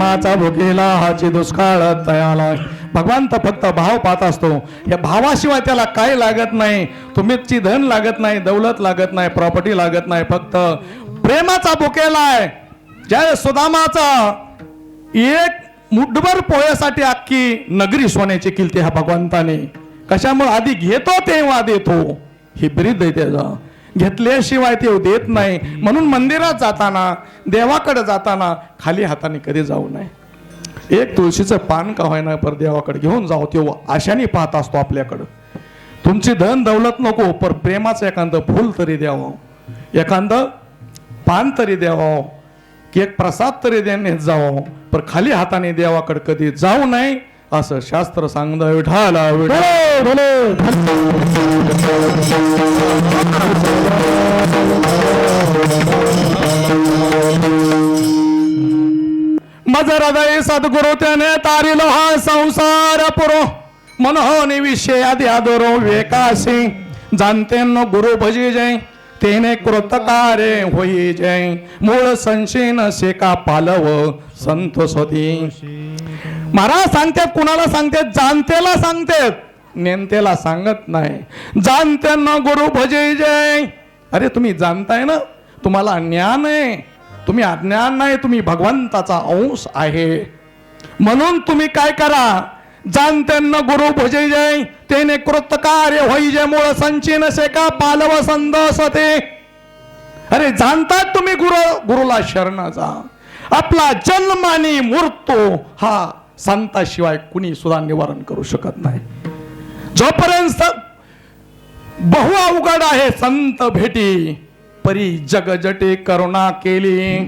प्रेमाचा भुकेला हाची दुष्काळ तयाला भगवंत फक्त भाव पाहत असतो. या भावाशिवाय त्याला काय लागत नाही. तुम्हीची धन लागत नाही दौलत लागत नाही प्रॉपर्टी लागत नाही. फक्त प्रेमाचा भुकेला आहे. ज्या सुदामाचा. एक मुठभर पोह्यासाठी अख्खी नगरी सोन्याची किलती ह्या भगवंताने. कशामुळे आधी घेतो तेव्हा देतो. ही ब्रीद आहे त्याचा. घेतल्याशिवाय ते देत नाही. म्हणून मंदिरात जाताना देवाकडे जाताना खाली हाताने कधी जाऊ नये. एक तुळशीचं पान का होईना पर देवाकडे घेऊन जाऊ तेव्हा आशाने पाहत असतो आपल्याकडं. तुमची धन दौलत नको पर प्रेमाचं एखादं फुल तरी द्यावं. एखादं पान तरी द्यावं. की एक प्रसाद तरी देण्यात जावं. पर खाली हाताने देवाकडे कधी जाऊ नये. असं शास्त्र सांगतं विठाला मज हृदय सद्गुरु त्याने तारिलो हा संसार पुरो. मनोनी विषय आधी आदरो वेकासी. जाणते गुरु भजी जय. तेने कृतकारे होई जय. मूळ संशयन शेका पालव संत स्वती महाराज सांगतात कुणाला सांगतात जाणतेला सांगतात नेमतेला सांगत नाही. जाणत्यांना गुरु भजे जय. अरे तुम्ही जाणताय ना? तुम्हाला ज्ञान आहे. तुम्ही अज्ञान नाही तुम्ही भगवंताचा अंश आहे. म्हणून तुम्ही काय करा? जाणत्यांना गुरु भजे जय. तेने कृत कार्य होई जे मूळ संचिन का पालव संदस ते अरे जाणतात तुम्ही गुरु? गुरुला शरण जा आपला जन्म आणि मृत्यू हा संताशिवाय कुणी सुद्धा निवारण करू शकत नाही. जोपर्यंत बहु अवघड आहे संत भेटी परी जगजटे करुणा केली.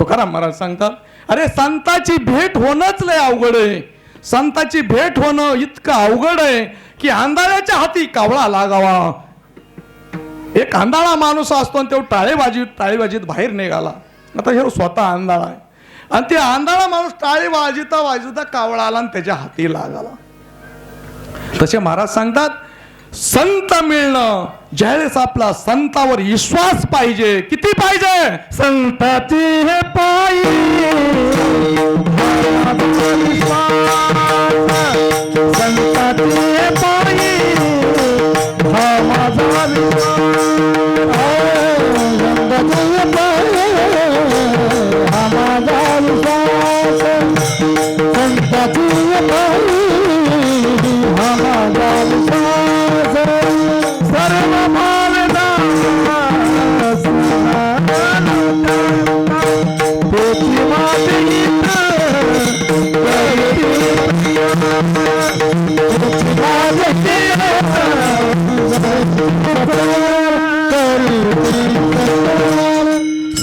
तुकाराम महाराज सांगतात अरे संताची भेट होणंच लय अवघड आहे. संताची भेट होणं इतकं अवघड आहे की आंधळ्याच्या हाती कावळा लागावा. एक आंधळा माणूस असतो आणि तो टाळेबाजी टाळेबाजीत बाहेर निघाला. आता हे स्वतः आंधळा आहे. आणि ते आंधळा माणूस टाळी वाजिता वाजिता कावळा आला आणि त्याच्या हाती लागला. तसे महाराज सांगतात संत मिळणं ज्यावेळेस आपला संतावर विश्वास पाहिजे किती पाहिजे? संताची हे पायी.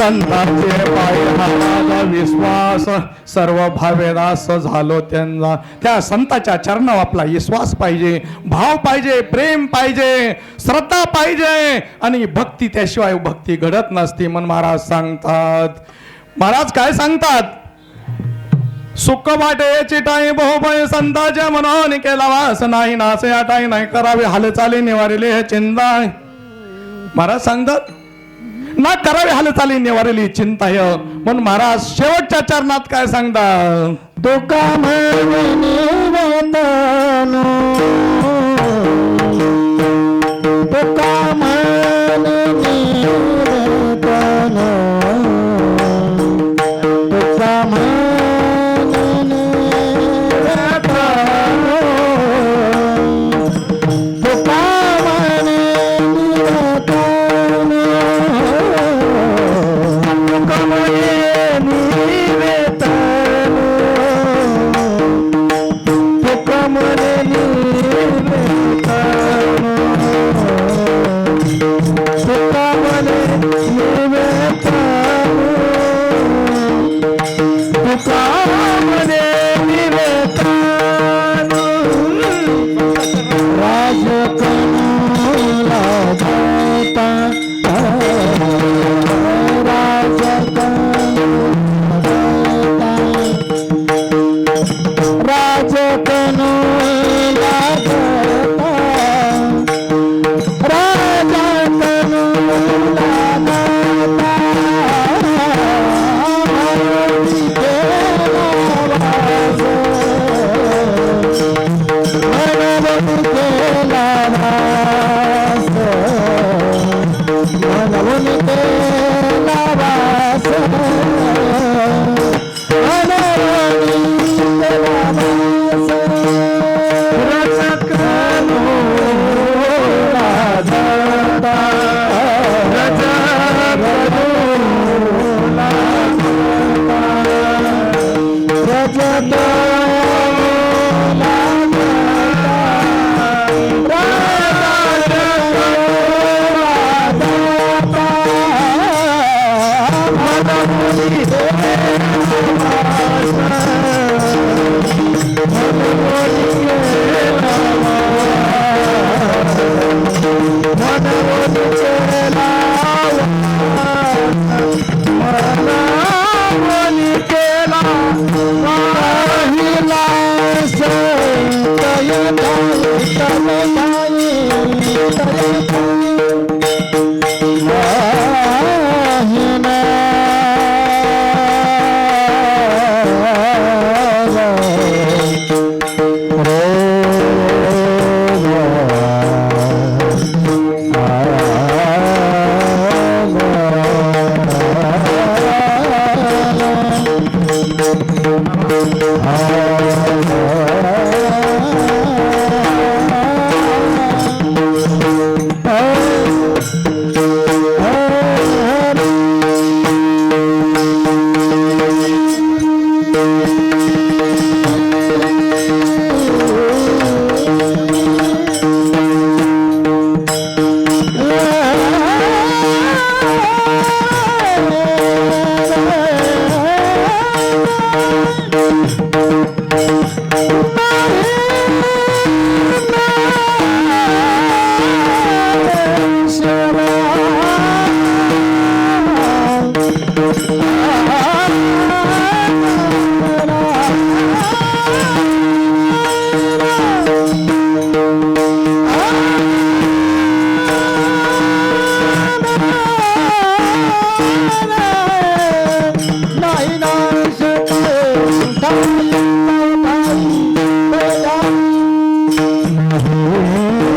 संतांचे पाय माझा विश्वास. सर्व भावेदास झालो त्यांना. त्या संताच्या चरणावर आपला विश्वास पाहिजे. भाव पाहिजे प्रेम पाहिजे श्रद्धा पाहिजे. आणि भक्ती त्याशिवाय भक्ती घडत नसते मन महाराज सांगतात. महाराज काय सांगतात? सुख वाटे चिटाई बहुभय संताच्या मनाने केला वास नाही नासे आटाई नाही करावे हालचाली निवारिले हे चिंता महाराज सांगतात? ना करावे हालचाली निवारेली चिंता य म्हणून महाराज शेवटच्या चरणात काय सांगतात दुका नाही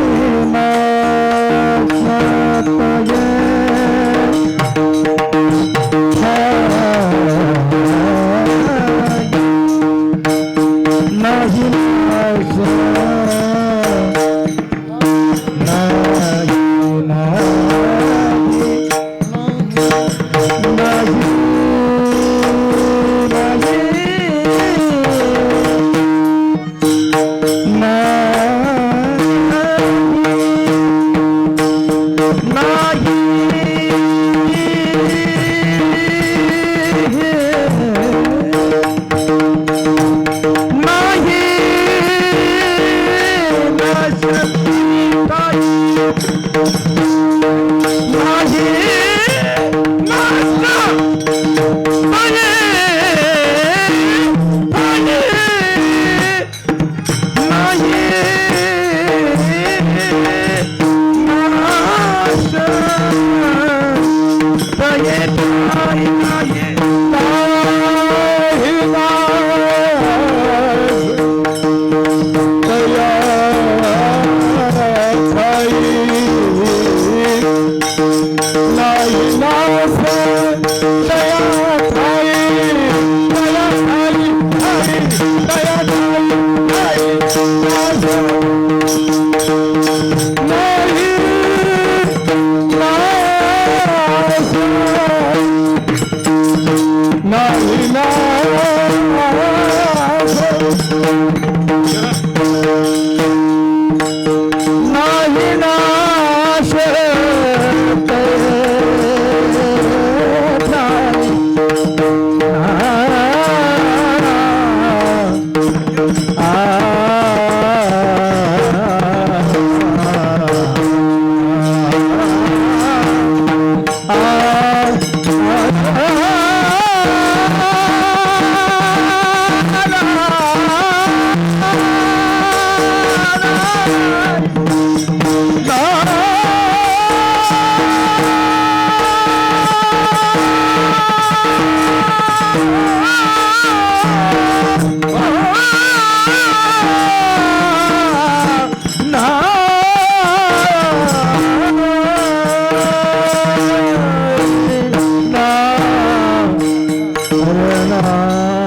नाही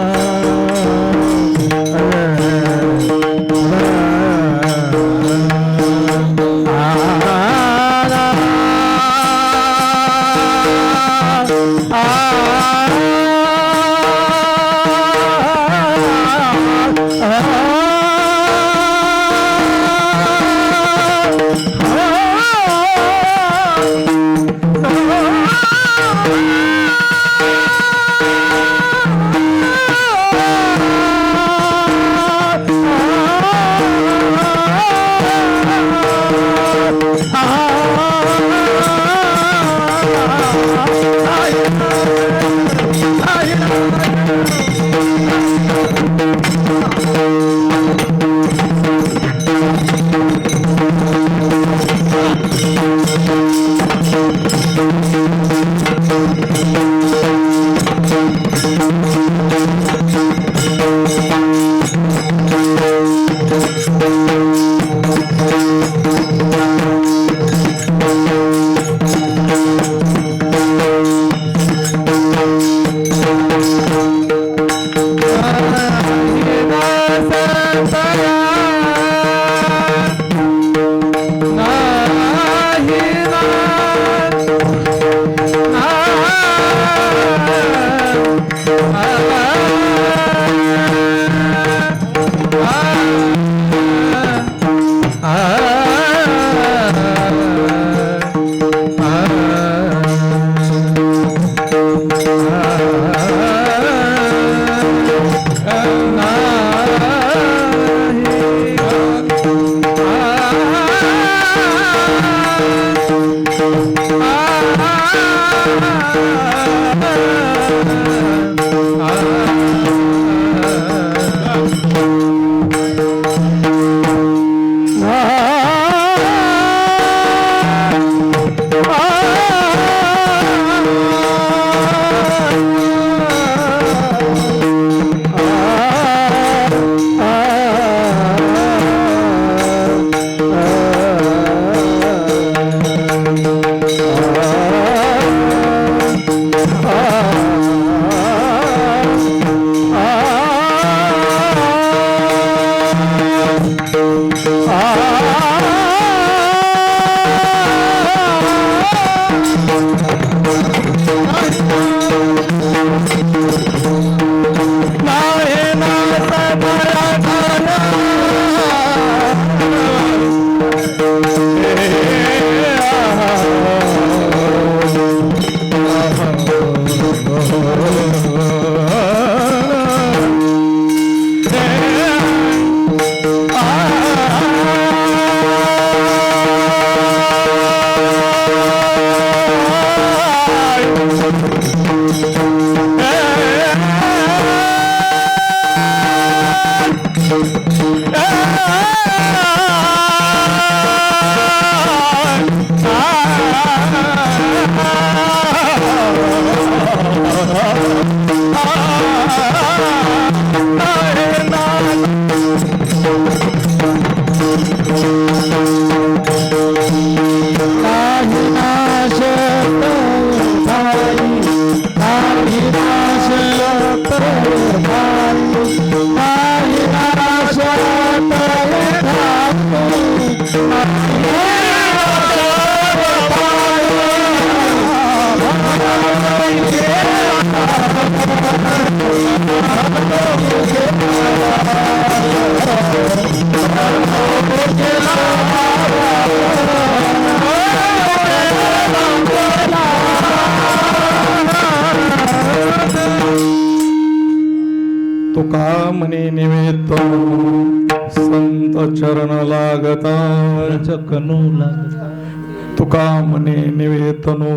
तुका म्हणे निवेदनो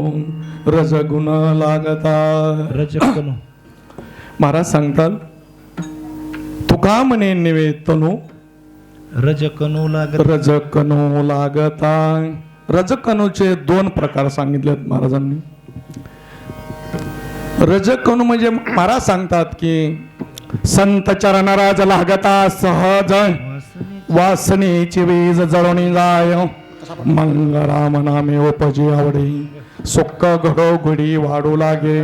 रजगुण लागता. रचकनू महाराज सांगतात तुका म्हणे निवेदनो रजकनू लागत. रजकनो लागता. रजकनूचे दोन प्रकार सांगितलेत महाराजांनी. रजकणू म्हणजे महाराज सांगतात की संत चरणराज लागता सहज. वासनेची वीज जळून जाय. मंगळाम नामे उपजी आवडे. सुख घडोघडी वाढू लागे.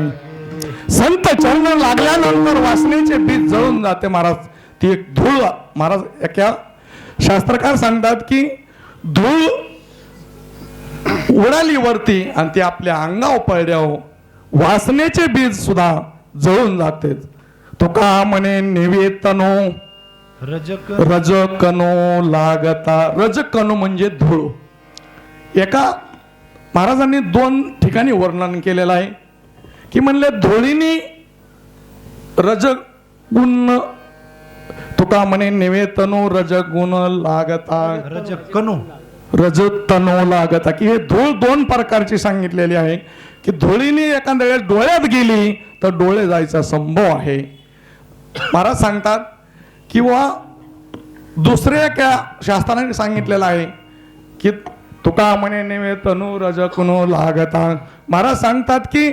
संत चरण लागल्यानंतर वासनेचे बीज जळून जाते महाराज. ती एक धूळ महाराज एका शास्त्रकार सांगतात की धूळ उडाली वरती आणि ती आपल्या अंगावर पडल्यावर वासनेचे बीज सुद्धा जळून जाते. तुका म्हणे निवेतनो रजक रजकनो लागता. रजकनो म्हणजे धूळ. एका महाराजांनी दोन ठिकाणी वर्णन केलेलं आहे की म्हणले धुळीनी रजगुण तुका म्हणे निवेतनो रजगुण लागता. रजकनू रजतनो लागता. की हे धूळ दोन प्रकारची सांगितलेली आहे की धुळीने एखाद्या वेळेस डोळ्यात गेली तर डोळे जायचा संभव आहे. महाराज सांगतात किंवा दुसऱ्या एका शास्त्राने सांगितलेलं आहे की तुका म्हणे नेवे तनु रजकुनो लागता. महाराज सांगतात की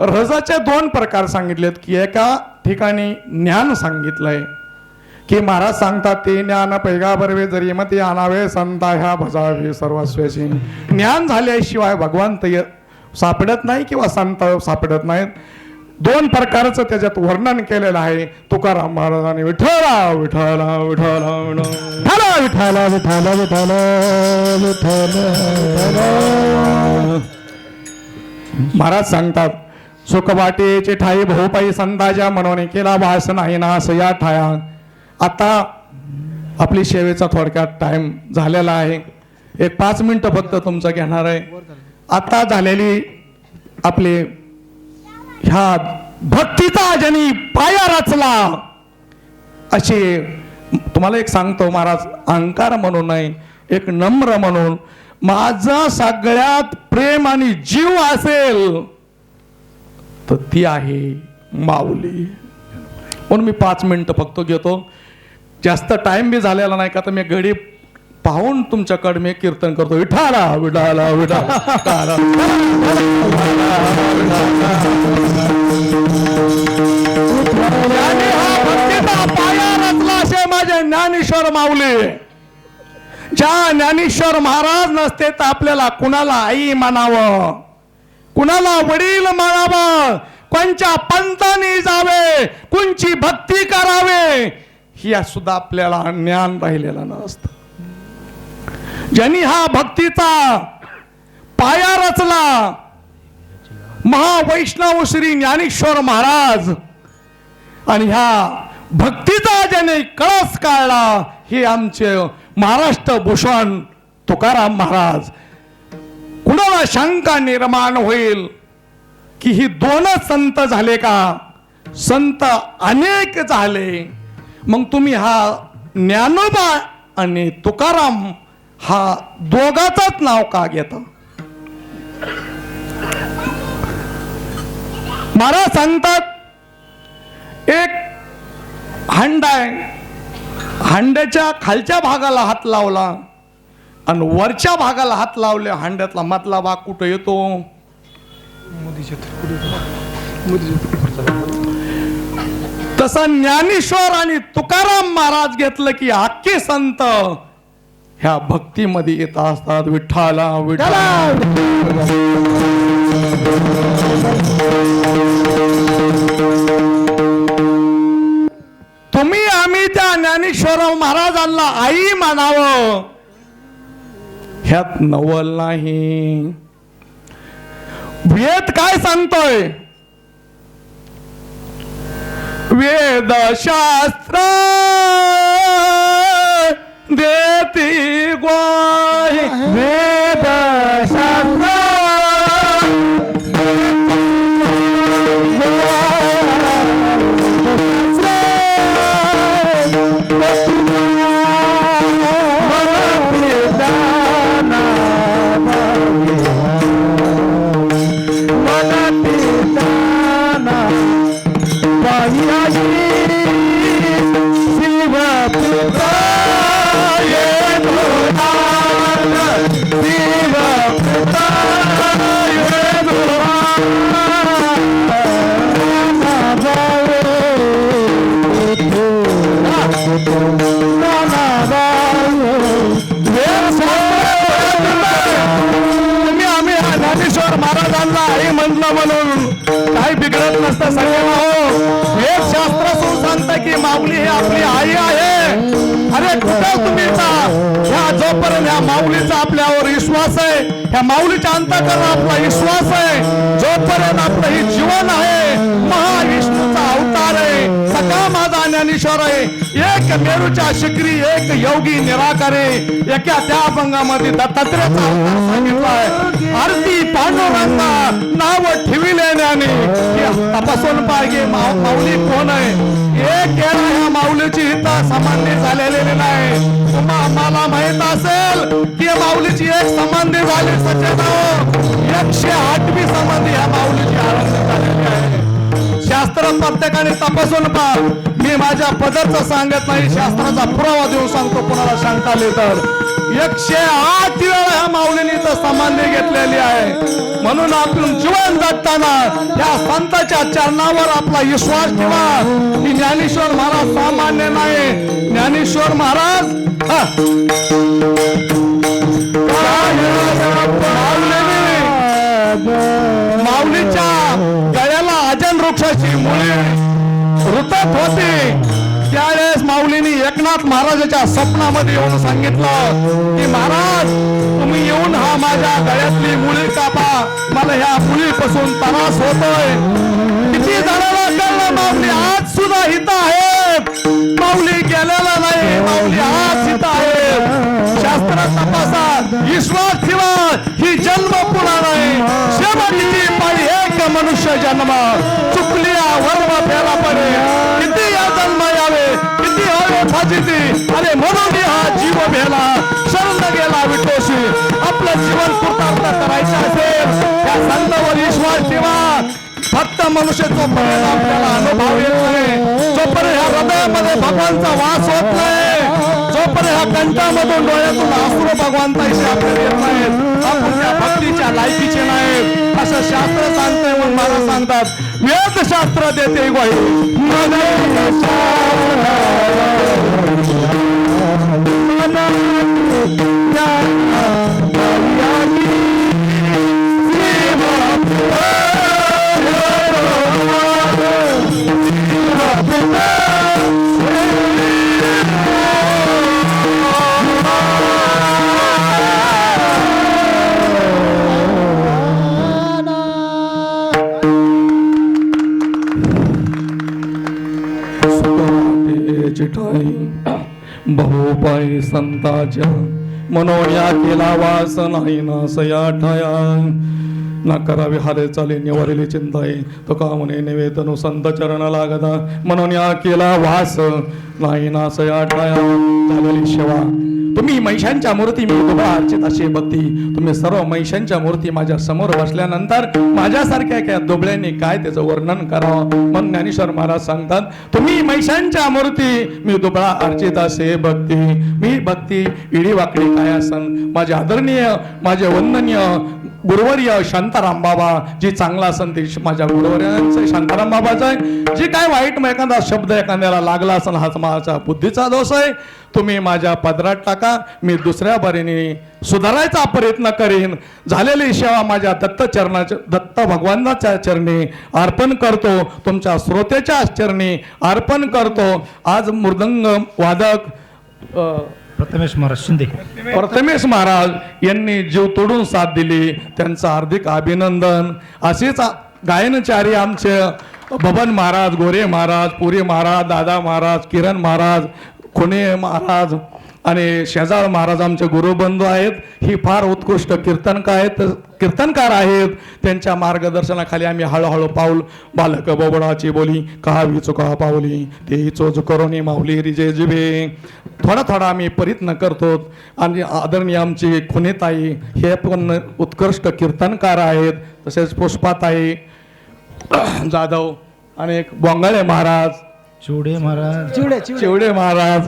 रजाचे दोन प्रकार सांगितलेत की एका ठिकाणी ज्ञान सांगितलंय. की महाराज सांगतात ते ज्ञान पैगा बरवे जरी मती आणावे संता ह्या भजावे सर्वस्वेशी. ज्ञान झाल्याशिवाय भगवंत सापडत नाही किंवा संत सापडत नाहीत. दोन प्रकारचं त्याच्यात वर्णन केलेलं आहे. तुकाराम महाराजांनी विठ्ठला विठ्ठला विठ्ठला विठ्ठला विठाला विठाला विठाला विठाला महाराज सांगतात सुखवाटेचे ठाई भाऊपाई संताच्या मनोने केला भास नाही ना असं या ठाया. आता आपली सेवेचा थोडक्यात टाइम झालेला आहे. एक पाच मिनिटं फक्त तुमचं घेणार आहे. आता झालेली आपली ह्या भक्तीचा ज्यांनी पाया रचला असे तुम्हाला एक सांगतो महाराज अहंकार म्हणून नाही एक नम्र म्हणून माझा सगळ्यात प्रेम आणि जीव असेल तर ती आहे माऊली. म्हणून मी पाच मिनिटं फक्त घेतो. जास्त टाइम बी झालेला नाही का तर मी गडी पाहून तुमच्याकडे मी कीर्तन करतो. विठाला विठाला विठाला पाया रचला असे माझे ज्ञानेश्वर माऊले. ज्या ज्ञानेश्वर महाराज नसते तर आपल्याला कुणाला आई मानावं कुणाला वडील मानावं कोणच्या पंताने जावे? कोणची भक्ती करावे? ही सुद्धा आपल्याला ज्ञान राहिलेलं नसतं. ज्यांनी हा भक्तीचा पाया रचला महावैष्णव श्री ज्ञानेश्वर महाराज. आणि ह्या भक्तीचा ज्याने कळस काढला हे आमचे महाराष्ट्र भूषण तुकाराम महाराज. कुणाला शंका निर्माण होईल की ही दोनच संत झाले का? संत अनेक झाले. मग तुम्ही हा ज्ञानोबा आणि तुकाराम हा दोघाचाच नाव का घेत? महाराज सांगतात एक हांडा आहे. हांड्याच्या खालच्या भागाला हात लावला आणि वरच्या भागाला हात लावले. हांड्यातला मधला भाग कुठं येतो? तसा ज्ञानेश्वर आणि तुकाराम महाराज घेतलं की अख्खे संत ह्या भक्तीमध्ये येत असतात विठ्ठाला विठ्ठला. तुम्ही आम्ही त्या ज्ञानेश्वर महाराजांना आई मानावं ह्यात नवल नाही. वेद काय सांगतोय? वेदशास्त्र. देती ग्वाही वेदशास्त्र ह्या माऊलीच्या अंतकरण आपला विश्वास आहे. जोपर्यंत आपलं हे जीवन आहे महाविष्णूचा अवतार आहे सगळा माझा ज्ञानेश्वर आहे. एक मेरूच्या शिकरी एक योगी निराकारे एका त्या अभंगामध्ये दत्तात्रेयचा अवतार सांगितलाय आरती पांडुरंगा नाव ठेविल्याने तपासून पाहिजे माऊली कोण आहे? एक केला ह्या माऊलीची इथं समाधी झालेली नाही. तुम्हा आम्हाला माहीत असेल की या माऊलीची एक समाधी झाली सचेत एकशे आठवी समाधी या माऊलीची आरंभ झालेली आहे. शास्त्र प्रत्येकाने तपासून पहा. मी माझ्या पदरचं सांगत नाही शास्त्राचा पुरावा देऊन सांगतो कोणाला शंका आली तर. एकशे आठ वेळा ह्या माऊलीने सामान्य घेतलेली आहे. म्हणून आपण जीवन जगताना या संताच्या चरणावर आपला विश्वास ठेवा. की ज्ञानेश्वर महाराज सामान्य नाही. ज्ञानेश्वर महाराज रुतत होती त्यावेळेस माऊलीने एकनाथ महाराजाच्या स्वप्नामध्ये येऊन सांगितलं की महाराज तुम्ही येऊन हा माझ्या गळ्यातली मुळी कापा. मला ह्या मुलीपासून त्रास होतोय. किती जणांना कळलं माऊली आज सुद्धा हित आहेत. माऊली गेलेला नाही माऊली आज हित आहेत. शास्त्र तपासा विश्वास ठेवा ही जन्म पुन्हा नाही. मनुष्य जन्म. चुकली वर्म फेला पडे. किती या जन्म यावे? किती हवे फाजीती अरे म्हणून हा जीव भेला शरण गेला विठोशी. आपलं जीवन कृतार्थ करायचं असेल. त्या संतावर विश्वास ठेवा. फक्त मनुष्याचा परिणाम आपल्याला अनुभव येत नाही. जोपर्यंत ह्या हृदयामध्ये भगवानचा वास होत नाही जोपर्यंत ह्या कंठामधून डोळ्यातून आसुर भगवंता इथे आपल्याला येत नाहीत आपण त्या भक्ती भक्तीच्या लायकीचे नाही असं शास्त्र सांगतंय म्हणून मला सांगतात. वेदशास्त्र देते ग्वाही संताच्या मनोया केला वास नाही ना सया ठाया. ना करावे हारे चाले निवारेली चिंताय. तो का म्हणे निवेदन संत चरण लागता म्हणून या केला वास नाही ना सया ठाया. झालेली सेवा तुम्ही महिषांच्या मूर्ती मी उभा अर्चित अशी भक्ती. तुम्ही सर्व महिषांच्या मूर्ती माझ्यासमोर बसल्यानंतर माझ्यासारख्या काय दुबळ्यांनी काय त्याचं वर्णन करावं? मग ज्ञानेश्वर महाराज सांगतात तुम्ही महिषांच्या मूर्ती मी दुबळा अर्चित असे भक्ती. मी भक्ती इडी वाकडी काय असन? माझे आदरणीय माझे वंदनीय गुरुवर्य शांताराम बाबा जे चांगला असन ते माझ्या गुरुवर्यांचं शांताराम बाबाचं आहे. जे काय वाईट मग एखादा शब्द एखाद्याला लागला असेल हाच माझा बुद्धीचा दोष आहे. तुम्ही माझ्या पदरात टाका मी दुसऱ्या बरीने सुधारायचा प्रयत्न करीन. झालेली सेवा माझ्या दत्त चरणाच्या दत्त भगवानाच्या चरणी अर्पण करतो. तुमच्या श्रोत्याच्या चरणी अर्पण करतो. आज मृदंग वादक प्रथमेश महाराज शिंदे. प्रथमेश महाराज यांनी जीव तोडून साथ दिली. त्यांचं हार्दिक अभिनंदन. असेच गायनचारी आमचे बबन महाराज गोरे महाराज पुरी महाराज दादा महाराज किरण महाराज खुणे महाराज आणि शेजाळ महाराज आमचे गुरुबंधू आहेत. ही फार उत्कृष्ट कीर्तनकार आहेत कीर्तनकार आहेत. त्यांच्या मार्गदर्शनाखाली आम्ही हळूहळू पाऊल बालक बोबडाची बोली कहावी चुका पावली ते चोच करोनी माऊली रिजे जिबे थोडा थोडा आम्ही प्रयत्न करतो आणि आदरणीय आमची खुनेताई हे पण उत्कृष्ट कीर्तनकार आहेत. तसेच पुष्पाताई जाधव आणि एक बोंगाळे महाराज. चिवडे महाराज. चिवडे चिवडे. महाराज.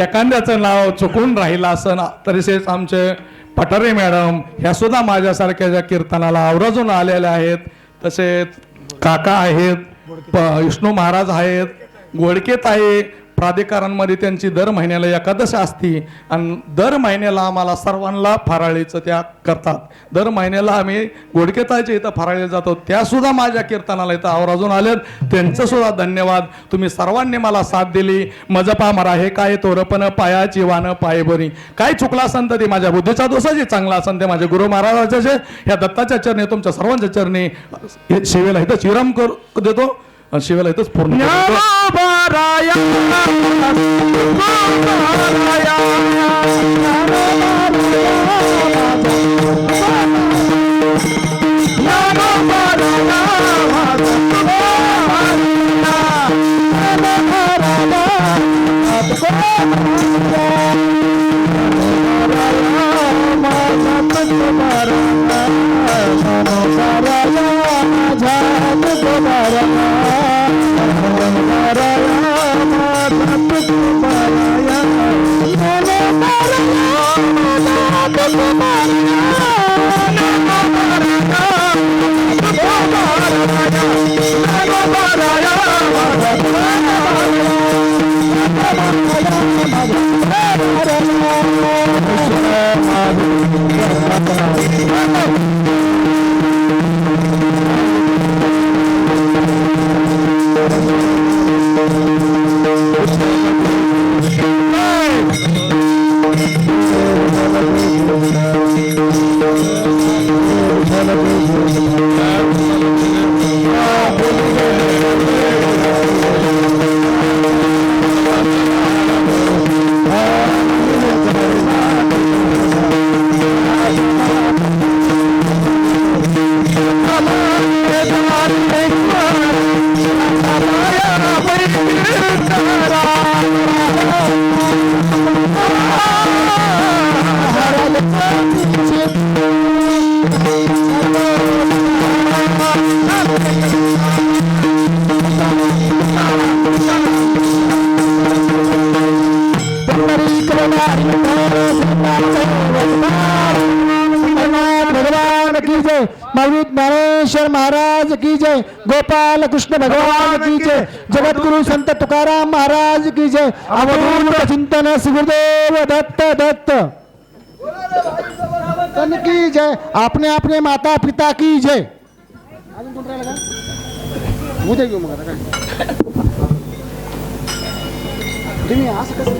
एखाद्याचं नाव चुकून राहिलं असं ना तसेच आमचे पठारे मॅडम ह्या सुद्धा माझ्यासारख्या ज्या कीर्तनाला आवर्जून आलेल्या आहेत तसेच काका आहेत विष्णू महाराज आहेत गोडकेत आहे प्राधिकारांमध्ये त्यांची दर महिन्याला एकादश असती आणि दर महिन्याला आम्हाला सर्वांना फराळीचं त्या करतात. दर महिन्याला आम्ही गोडकेताच्या इथं फराळी जातो. त्यासुद्धा माझ्या कीर्तनाला इथं आवर्जून आलेत. त्यांचंसुद्धा धन्यवाद. तुम्ही सर्वांनी मला साथ दिली. मजपा मरा हे काय तोरपण पायाची वानं पायभरी काय चुकला असन तर ते माझ्या बुद्धीचा दोषाची चांगला असन ते माझे गुरु महाराजाचे. ह्या दत्ताच्या चरणी तुमच्या सर्वांच्या चरणी हे शिवेला इथं शिराम कर देतो. आणि शिवेला इथंच पूर्ण करतो. जय गोपाल कृष्ण भगवान की जय. जगद्गुरु संत तुकाराम महाराज की जय. अवधूत चिंतन सुखदेव दत्त दत्त. तन की जय. अपने अपने माता पिता की जय. उद्या घेऊ मग आता काय तुम्ही असं कसं